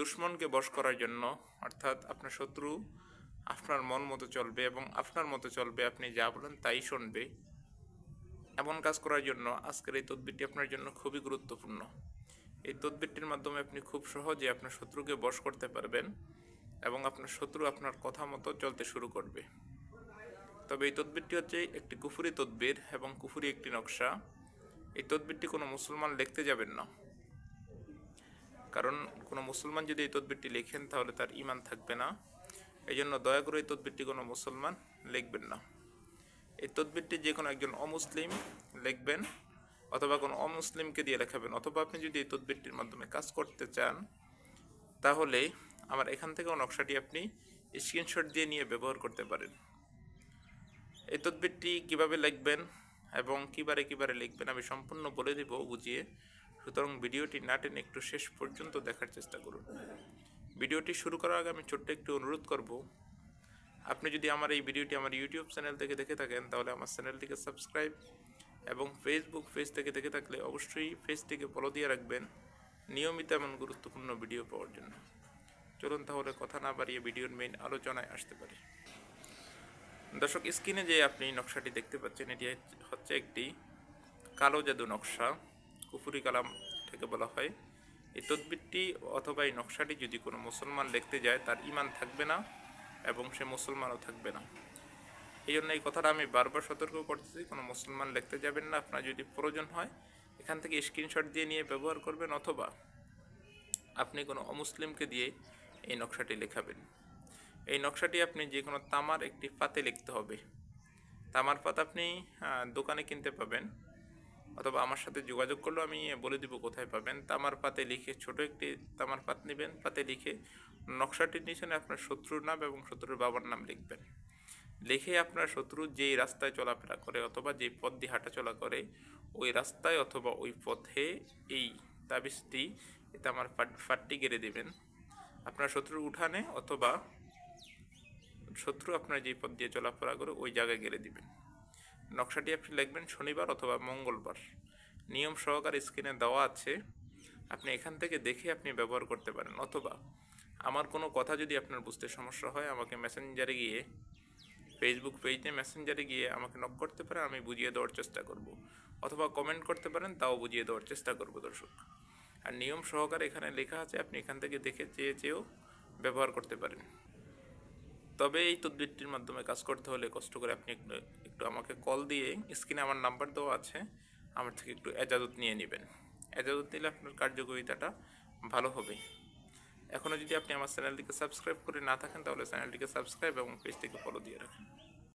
দুশ্মনকে বশ করার জন্য, অর্থাৎ আপনার শত্রু আপনার মন মতো চলবে এবং আপনার মতো চলবে, আপনি যা বলেন তাই শুনবে। এমন কাজ করার জন্য আজকের এই তদবিরটি আপনার জন্য খুবই গুরুত্বপূর্ণ। এই তদবিরটির মাধ্যমে আপনি খুব সহজে আপনার শত্রুকে বশ করতে পারবেন এবং আপনার শত্রু আপনার কথা মতো চলতে শুরু করবে। তবে এই তদবিরটি হচ্ছে একটি কুফুরি তদবির এবং কুফুরি একটি নকশা। এই তদবিরটি কোনো মুসলমান লিখতে যাবেন না। কারণ কোনো মুসলমান যদি এই তদবিরটি লেখেন, তাহলে তার ইমান থাকবে না। এই জন্য দয়া করে এই তদবিরটি কোনো মুসলমান লিখবেন না। এই তদবিরটি যে কোনো একজন অমুসলিম লিখবেন অথবা কোনো অমুসলিমকে দিয়ে লেখাবেন। অথবা আপনি যদি এই তদবিরটির মাধ্যমে কাজ করতে চান, তাহলে আমার এখান থেকেও নকশাটি আপনি স্ক্রিনশট দিয়ে নিয়ে ব্যবহার করতে পারেন। এই তদবিরটি কীভাবে লিখবেন এবং কিবারে কিবারে লিখবেন আমি সম্পূর্ণ বলে দেব বুঝিয়ে। সুতরাং ভিডিওটি না টেনে একটু শেষ পর্যন্ত দেখার চেষ্টা করুন। ভিডিওটি শুরু করার আগে আমি ছোট্ট একটু অনুরোধ করব। আপনি যদি আমার এই ভিডিওটি আমার ইউটিউব চ্যানেল থেকে দেখে থাকেন, তাহলে আমার চ্যানেলটিকে সাবস্ক্রাইব এবং ফেসবুক পেজ থেকে দেখে থাকলে অবশ্যই পেজটিকে ফলো দিয়ে রাখবেন। নিয়মিত এমন গুরুত্বপূর্ণ ভিডিও পাওয়ার জন্য। চলুন তাহলে কথা না বাড়িয়ে ভিডিওর মেইন আলোচনায় আসতে পারি। দর্শক, স্ক্রিনে যে আপনি নকশাটি দেখতে পাচ্ছেন, এটি হচ্ছে একটি কালো জাদু নকশা। কুফুরি কালাম থেকে বলা হয়। এই তদবিরটি অথবা এই নকশাটি যদি কোনো মুসলমান লিখতে যায়, তার ইমান থাকবে না এবং সে মুসলমানও থাকবে না। এই জন্য এই কথাটা আমি বারবার সতর্ক করতেছি, কোনো মুসলমান লিখতে যাবেন না। আপনার যদি প্রয়োজন হয়, এখান থেকে স্ক্রিনশট দিয়ে নিয়ে ব্যবহার করবেন অথবা আপনি কোনো অমুসলিমকে দিয়ে এই নকশাটি লেখাবেন। এই নকশাটি আপনি যে কোনো তামার একটি পাতে লিখতে হবে। তামার পাত আপনি দোকানে কিনতে পাবেন। অথবা আমার সাথে যোগাযোগ করলেও আমি বলে দিব কোথায় পাবেন। তামার পাতে লিখে ছোট একটি তামার পাত নেবেন, পাতে লিখে নকশাটির নিচে আপনার শত্রুর নাম এবং শত্রুর বাবার নাম লিখবেন। লিখে আপনার শত্রু যেই রাস্তায় চলাফেরা করে অথবা যেই পথ দিয়ে হাঁটাচলা করে, ওই রাস্তায় অথবা ওই পথে এই তাবিজটি তামার ফাটটি গেড়ে দেবেন। আপনার শত্রুর উঠানে অথবা শত্রু আপনার যেই পথ দিয়ে চলাফেরা করে ওই জায়গায় গেড়ে দিবেন। নকশাটি আপনি লিখবেন শনিবার অথবা মঙ্গলবার। নিয়ম সহকারে স্ক্রিনে দেওয়া আছে। আপনি এখান থেকে দেখে আপনি ব্যবহার করতে পারেন। অথবা আমার কোনো কথা যদি আপনার বুঝতে সমস্যা হয়, আমাকে মেসেঞ্জারে গিয়ে ফেসবুক পেজে মেসেঞ্জারে গিয়ে আমাকে নক করতে পারেন, আমি বুঝিয়ে দেওয়ার চেষ্টা করব। অথবা কমেন্ট করতে পারেন, তাও বুঝিয়ে দেওয়ার চেষ্টা করব, দর্শক। আর নিয়ম সহকারে এখানে লেখা আছে, আপনি এখান থেকে দেখে, চেয়ে চেয়েও ব্যবহার করতে পারেন। তবে এই তদবিরটির মাধ্যমে কাজ করতে হলে কষ্ট করে আপনি একটু একটু আমাকে কল দিয়ে স্ক্রিনে আমার নাম্বার দেওয়া আছে, আমার থেকে একটু এজাজত নিয়ে নেবেন। এজাজত নিলে আপনার কার্যকরিতাটা ভালো হবে। এখনও যদি আপনি আমার চ্যানেলটিকে সাবস্ক্রাইব করে না থাকেন, তাহলে চ্যানেলটিকে সাবস্ক্রাইব এবং পেজটিকে ফলো দিয়ে রাখেন।